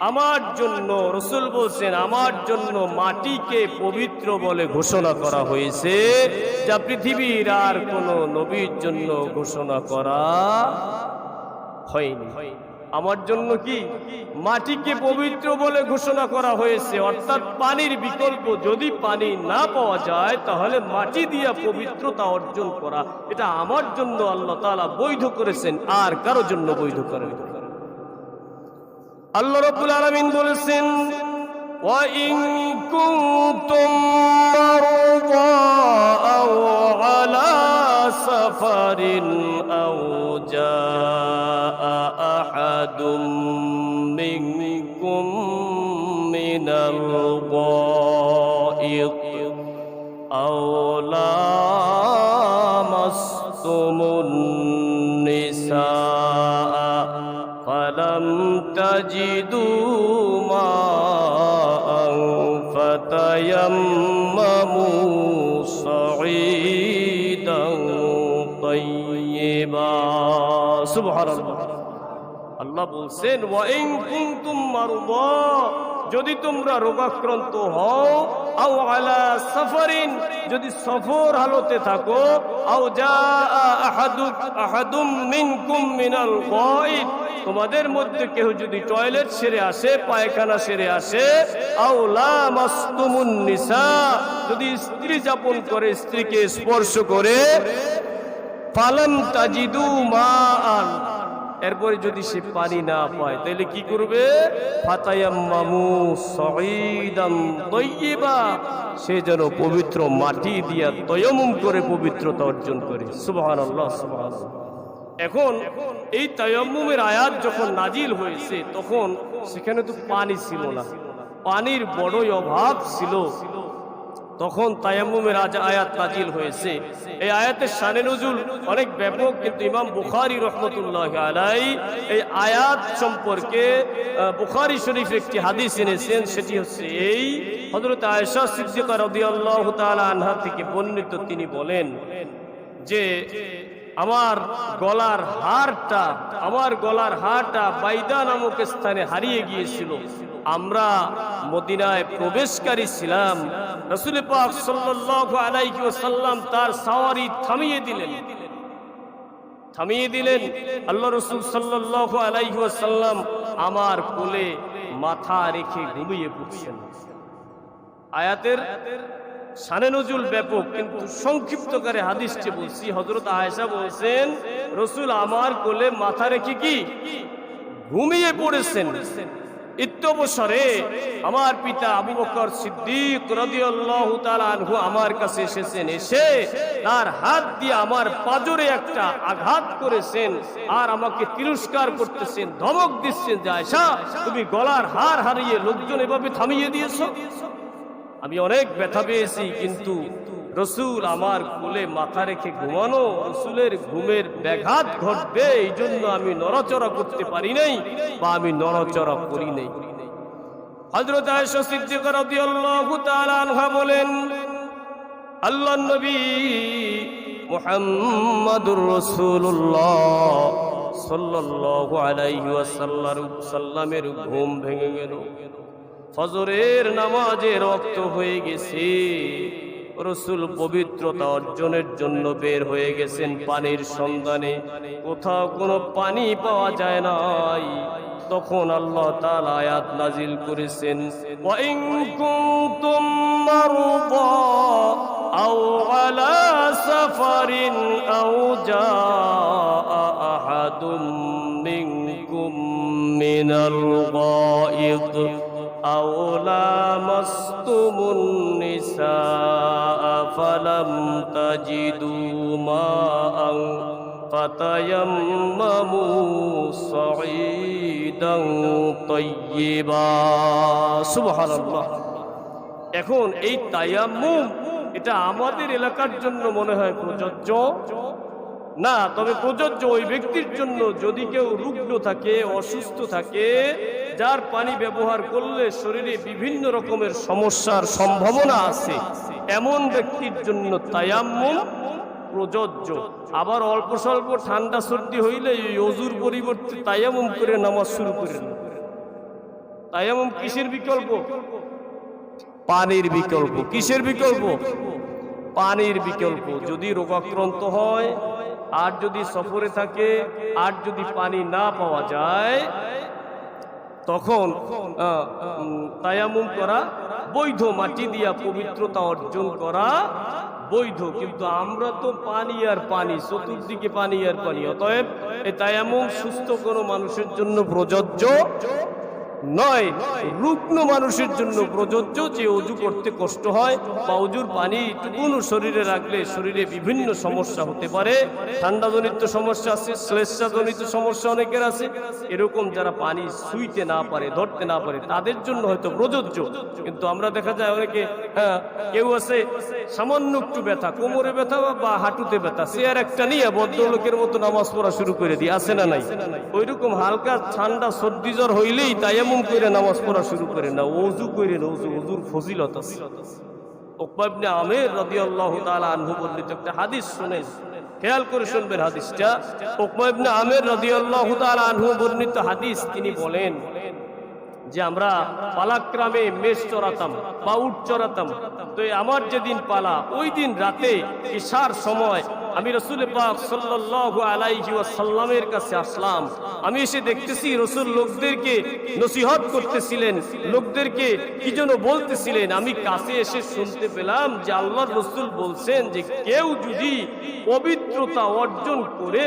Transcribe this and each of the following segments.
আমার জন্য, রসুল বলছেন, আমার জন্য মাটিকে পবিত্র বলে ঘোষণা করা হয়েছে, যা পৃথিবীর আর কোনো নবীর জন্য ঘোষণা করা হয়নি। আমার জন্য কি মাটিকে পবিত্র বলে ঘোষণা করা হয়েছে? অর্থাৎ পানির বিকল্প যদি পানি না পাওয়া যায়, তাহলে মাটি দিয়া পবিত্রতা অর্জন করা, এটা আমার জন্য আল্লাহ তাআলা বৈধ করেছেন, আর কারও জন্য বৈধ করেন আল্লাহ রব্বুল আলামিন বলেছেন وَإِن كُنتُم مَّرْضَىٰ أَوْ عَلَىٰ سَفَرٍ أَوْ جَاءَ أَحَدٌ مِّنكُم مِّنَ الْغَائِطِ أَوْ لَامَسْتُمُ تجدوا ماء فتيمموا صعيدا طيبا سبحان الله আল্লাহ বলছেন ওয়াইন কুনতুম মারদা যদি তোমরা রোগাক্রান্ত হও আও আলা সাফারিন যদি সফর হালতে থাকো আও জা আহাদু আহাদুম মিনকুম মিনাল গায়দ তোমাদের মধ্যে কেউ যদি টয়লেট সেরে আসে, পায়খানা সেরে আসে নিসা, যদি স্ত্রী যাপন করে, স্ত্রীকে স্পর্শ করে, ফালাম তাজিদু মান এরপরে যদি সে পানি না পায়, তাহলে কি করবে? সে যেন পবিত্র মাটি দিয়া তয়মুম করে পবিত্রতা অর্জন করে। সুবহানাল্লাহ সুবহানাল্লাহ। এখন এই তায়াম্মুমের আয়াত যখন নাজিল হয়েছে, তখন সেখানে তো পানি ছিল না। পানির বড়ই অভাব ছিল। তখন তায়াম্মুমের আয়াত নাজিল হয়েছে। এই আয়াতের শানে নজুল অনেক ব্যাপক, কিন্তু ইমাম বুখারি রহমতুল্লাহ আলাই এই আয়াত সম্পর্কে বুখারি শরীফ একটি হাদিস এনেছেন, সেটি হচ্ছে এই। হজরত আয়েশা সিদ্দিকা রাদিয়াল্লাহু তাআলা আনহা থেকে বর্ণিত তিনি বলেন যে আমার গলার হারটা, আমার গলার হারটা বাইদা নামক স্থানে হারিয়ে গিয়েছিল। আমরা মদিনায় প্রবেশকারী ছিলাম। রসুল পাক ওয়াসাল্লাম তার সাওয়ারি থামিয়ে দিলেন। থামিয়ে দিলেন। আল্লাহ রসুল সাল্লাল্লাহু আলাইহি ওয়াসাল্লাম আমার কোলে মাথা রেখে ঘুমিয়ে পড়ছেন। আয়াতের সানে নজুল ব্যাপক, কিন্তু সংক্ষিপ্ত সংক্ষিপ্তকারে হাদিসটি বলছি হজরত আয়েশা বলছেন, রসুল আমার কোলে মাথা রেখে কি? ঘুমিয়ে পড়েছেন। ইত্যবসরে আমার পিতা আবু বকর সিদ্দিক রাদিয়াল্লাহু তাআলা আনহু আমার কাছে এসেছেন, এসে তার হাত দিয়ে আমার পাজরে একটা আঘাত করেছেন আর আমাকে তিরস্কার করতেছেন, ধমক দিচ্ছেন যে, আয়েশা, তুমি গলার হার হারিয়ে লোকজন এভাবে থামিয়ে দিয়েছ। আমি অনেক ব্যথা পেয়েছি, কিন্তু রসুল আমার কোলে মাথা রেখে ঘুমানো রসুলের ঘুমের ব্যাঘাত ঘটবে এই জন্য আমি নড়াচড়া করতে পারি নাই বা আমি নড়াচড়া করি নাই। হজরত আয়েশা সিদ্দিকা রাদিয়াল্লাহু তাআলা আনহা বলেন আল্লাহ নবী মুহাম্মাদুর রাসূলুল্লাহ সাল্লাল্লাহু আলাইহি ওয়াসাল্লামের ঘুম ভেঙে গেল। ফজরের নামাজের রক্ত হয়ে গেছে। রসুল পবিত্রতা অর্জনের জন্য বের হয়ে গেছেন পানির সন্ধানে। কোথাও কোনো পানি পাওয়া যায় নাই। তখন আল্লাহ তাআলা আয়াত নাজিল করেছেন আলা সাফারিন আও জাআ মিনাল أو لامستم النساء فلم تجدوا ماء فتيمموا صعيدا طيبا سبحان الله এখন এই তায়াম্মুম এটা আমাদের এলাকার জন্য মনে হয় প্রযোজ্য না তবে প্রযোজ্য ওই ব্যক্তির জন্য যদি কেউ রুগ্ন থাকে অসুস্থ থাকে যার পানি ব্যবহার করলে শরীরে বিভিন্ন রকমের সমস্যার সম্ভাবনা আছে। এমন ব্যক্তির জন্য তায়াম্মুম প্রযোজ্য। আবার অল্প স্বল্প ঠান্ডা সর্দি হইলে এই অজুর পরিবর্তে তায়াম্মুম করে নামাজ শুরু করে দেন। তায়ামুম কিসের বিকল্প? পানির বিকল্প। কিসের বিকল্প? পানির বিকল্প। যদি রোগাক্রান্ত হয়, আর যদি সফরে থাকে, আর যদি পানি না পাওয়া যায় তখন তায়ামুম করা বৈধ মাটি দিয়া পবিত্রতা অর্জন করা বৈধ। কিন্তু আমরা তো পানি আর পানি, চতুর্দিকে পানি আর পানি। অতএব এ তায়ামুম সুস্থ কোনো মানুষের জন্য প্রযোজ্য নয়, রুগ্ন মানুষের জন্য প্রযোজ্য যে অজু করতে কষ্ট হয়, বা অজুর পানি টুকুনো শরীরে রাখলে শরীরে বিভিন্ন সমস্যা হতে পারে। ঠান্ডাজনিত সমস্যা আছে, শ্লেষাজনিত সমস্যা অনেকের আছে। এরকম যারা পানি শুইতে না পারে, ধরতে না পারে, তাদের জন্য হয়তো প্রযোজ্য। কিন্তু আমরা দেখা যায় অনেকে হ্যাঁ কেউ আছে, সামান্য একটু ব্যথা, কোমরে ব্যথা বা হাঁটুতে ব্যথা, সে আর একটা নিয়ে ভদ্রলোকের মতো নামাজ পড়া শুরু করে দিয়ে আসে না নাই? ওইরকম হালকা ঠান্ডা সর্দি জ্বর হইলেই তাই এমন করে নামাজ পড়া শুরু করে না ওজু করে ফজিলত আছে। ওকবাবনে আমের রাদিয়াল্লাহু তাআলা আনহু বর্ণিত একটা হাদিস খেয়াল করে শুনবেন হাদিসটা। আমের রাদিয়াল্লাহু তাআলা আনহু বর্ণিত হাদিস, তিনি বলেন যে আমরা পালাক্রামে মেষ চড়াতাম বা চড়াতাম। তো আমার যেদিন পালা, ওই দিন রাতে ইশার সময় আমি রসুল পাক সাল্লাল্লাহু আলাইহি ওয়াসাল্লামের কাছে আসলাম। আমি এসে দেখতেছি রসুল লোকদেরকে নসিহত করতেছিলেন, লোকদেরকে কি যেন বলতেছিলেন। আমি কাছে এসে শুনতে পেলাম যে আল্লাহর রসুল বলছেন যে কেউ যদি পবিত্রতা অর্জন করে,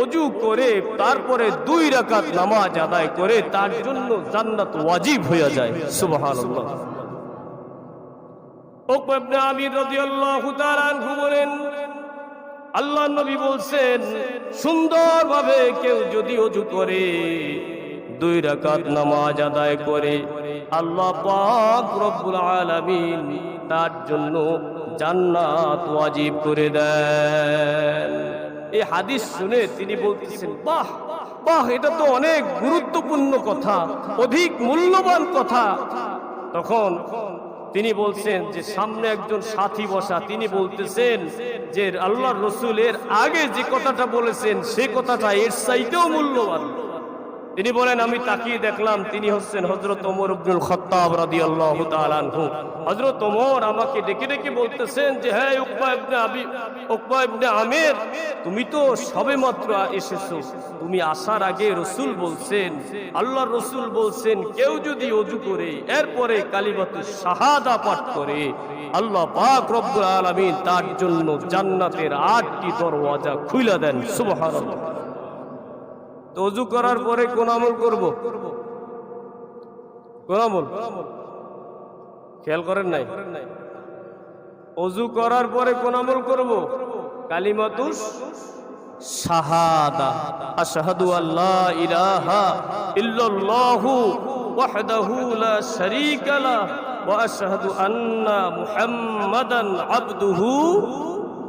অজু করে, তারপরে দুই রাকাত নামাজ আদায় করে, তার জন্য জান্নাত ওয়াজিব হয়ে যায়। সুবহানাল্লাহ। ইবনে আমির রাদিয়াল্লাহু তাআলা বলেন আল্লাহ নবী বলছেন, সুন্দরভাবে কেউ যদি অজু করে, দুই রাকাত নামাজ আদায় করে, আল্লাহ পাক রব্বুল আলামিন তার জন্য জান্নাত ওয়াজিব করে দেন। এই হাদিস শুনে তিনি বলতেছেন, বাহ বাহ, এটা তো অনেক গুরুত্বপূর্ণ কথা, অধিক মূল্যবান কথা। তখন তিনি বলছেন যে সামনে একজন সাথী বসা, তিনি বলতেছেন যে আল্লাহ রসুলের আগে যে কথাটা বলেছেন, সে কথাটা এর সাইতেও মূল্যবান। তিনি বলেন, আমি তাকিয়ে দেখলাম তিনি হচ্ছেন হজরত ওমর আব্দুল খত্তাব রাদিয়াল্লাহু তাআলা আনহু। হযরত ওমর আমাকে ডেকে ডেকে বলতেছেন যে হ্যাঁ উকবা ইবনে আবি, উকবা ইবনে আমির, তুমি তো সবেমাত্র এসেছ। তুমি আসার আগে রসুল বলছেন আল্লাহ রসুল বলছেন, কেউ যদি অজু করে, এরপরে কালিমাতু শাহাদা পাঠ করে, আল্লাহ পাক রব্বুল আলামিন তার জন্য জান্নাতের আটটি দরওয়াজা খুলে দেন। সুবহানাল্লাহ। তো অজু করার পরে কোন আমল করব? কোন আমল? খেয়াল করেন নাই? অজু করার পরে কোন আমল করব? কালিমাতুস শাহাদা। আশহাদু আল্লা ইলাহা ইল্লাল্লাহু ওয়াহদাহু লা শারীকা লা ওয়া আশহাদু আন্না মুহাম্মাদান আবদুহু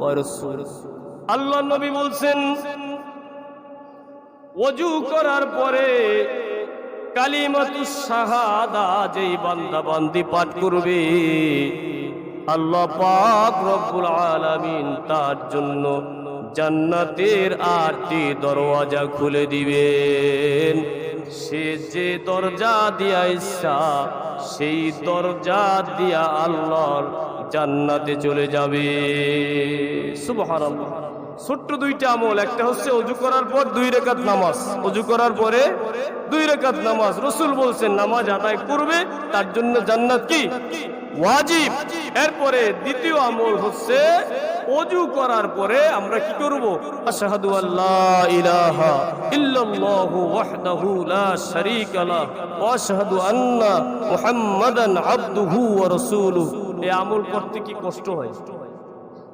ওয়া রাসূলুহু। আল্লাহ নবী বলছেন অজু করার পরে কালিমাতু শাহাদা যেই বান্দা বান্দি পাঠ করবে, আল্লাহ পাক রব্বুল আলামিন তার জন্য জান্নাতের আটটি দরওয়াজা খুলে দিবেন। সে যে দরজা দিয়া ইচ্ছা সেই দরজা দিয়া আল্লাহর জান্নাতে চলে যাবে। সুবহানাল্লাহ। ছোট্ট দুইটা আমল, একটা হচ্ছে অজু করার পর দুই রেখাত নামাজ। অজু করার পরে দুই রেখাত নামাজ। রসুল বলছেন, নামাজ আদায় করবে, তার জন্য জান্নাত কি? ওয়াজিব। এরপরে দ্বিতীয় আমল হচ্ছে, অজু করার পরে আমরা কি করব? আশহাদু আল্লাহ ইলাহা ইল্লাল্লাহু ওয়াহদাহু লা শারীকা লা ওয়া আশহাদু আন্না মুহাম্মাদান আবদুহু ওয়া রাসূলুহু। এই আমল করতে কি কষ্ট হয়?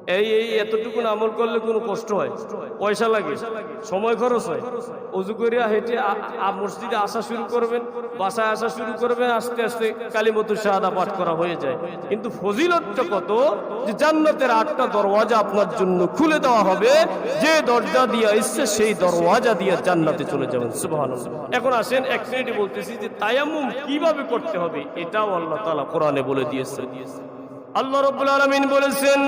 এই এই, এতটুকু আমল করলে কোনো কষ্ট হয়? পয়সা লাগে, সময় খরচ হয়। অজু করিয়া হেঁটে মসজিদে আসা শুরু করবেন, বাসায় আসা শুরু করবেন, আস্তে আস্তে কালী কালীমতো শাহাদা পাঠ করা হয়ে যায়। কিন্তু ফজিলতটা কত? যে জান্নাতের আটটা দরওয়াজা আপনার জন্য খুলে দেওয়া হবে, যে দরজা দিয়া ইচ্ছে সেই দরওয়াজা দিয়া জান্নাতে চলে যাবেন। সুবহানাল্লাহ। এখন আসেন, এক মিনিটে বলতেছি যে তায়াম্মুম কীভাবে করতে হবে? এটাও আল্লাহ তালা কোরআনে বলে দিয়েছে আল্লাহ রব্বুল আলামিন বলেছেন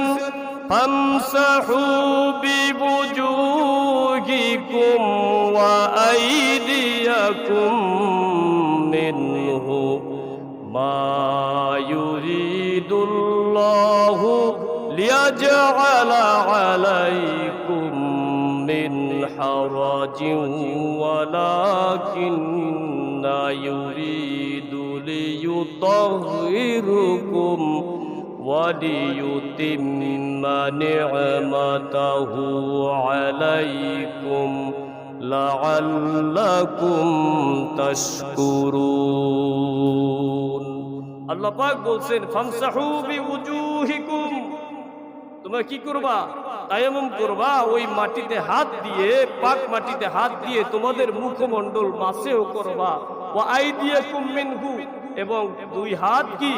فامسحوا بوجوهكم وأيديكم منه ما يريد الله ليجعل عليكم من حرج ولكن يريد ليطهركم وليتم نعمته عليكم لعلكم تشكرون আল্লাহ পাক বলছেন ফামসাহু বিউজুহিকুম তোমরা কি করবা তায়াম্মুম করবা ওই মাটিতে হাত দিয়ে পাক মাটিতে হাত দিয়ে তোমাদের মুখমণ্ডল মাসেও করবা ওয়া আইদিয়াকুম মিনহু এবং দুই হাত কি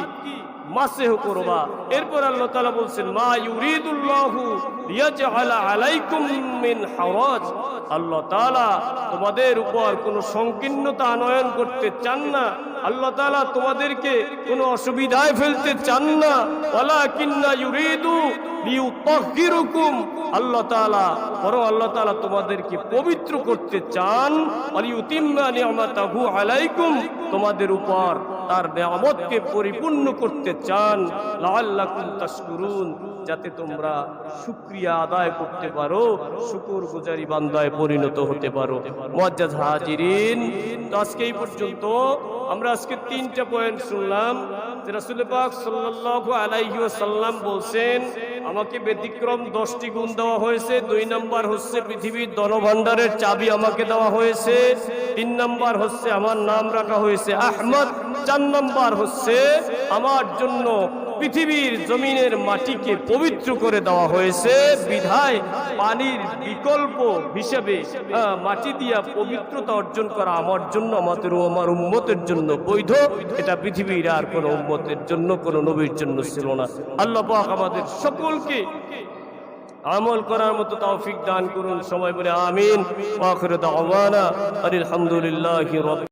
মাসেহ করবা। এরপর আল্লাহ তাআলা বলছেন, মা ইউরিদুল্লাহু লিয়াজআলা আলাইকুম মিন হারাজ। আল্লাহ তাআলা তোমাদের উপর কোনো সংকীর্ণতা আনয়ন করতে চান না। আল্লাহ তাআলা তোমাদেরকে কোনো অসুবিধায় ফেলতে চান না। ওয়ালাকিন্না ইউরিদু লিউতাহহিরুকুম আল্লাহ তাআলা, বরং আল্লাহ তাআলা তোমাদেরকে পবিত্র করতে চান। ওয়ালিউতিম্মা নি'মাতাহু আলাইকুম। তোমাদের উপর তার নিয়ামতকে পরিপূর্ণ করতে চান তাশকুরুন, যাতে তোমরা শুক্রিয়া আদায় করতে পারো শুকুর গুজারি বান্দায় পরিণত হতে পারো। মজ্জাজ হাজিরিন, তো আজকে এই পর্যন্ত আমরা আজকে তিনটা পয়েন্ট শুনলাম, যে রাসূল পাক সাল্লাল্লাহু আলাইহি বলছেন আমাকে ব্যতিক্রম দশটি গুণ দেওয়া হয়েছে। দুই নম্বর হচ্ছে পৃথিবীর ধনভাণ্ডারের চাবি আমাকে দেওয়া হয়েছে। তিন নম্বর হচ্ছে আমার নাম রাখা হয়েছে আহমদ। চার নম্বর হচ্ছে আমার জন্য পৃথিবীর জমিনের মাটিকে পবিত্র করে দেওয়া হয়েছে। বিধায় পানির বিকল্প হিসেবে মাটি দিয়া পবিত্রতা অর্জন করা আমার জন্য, আমাদের আমার উম্মতের জন্য বৈধ। এটা পৃথিবীর আর কোনো উম্মতের জন্য, কোনো নবীর জন্য ছিল না। আল্লাহ আমাদের সকলকে আমল করার মতো তৌফিক দান করুন। সময় বলে আমিন। আলহামদুলিল্লাহি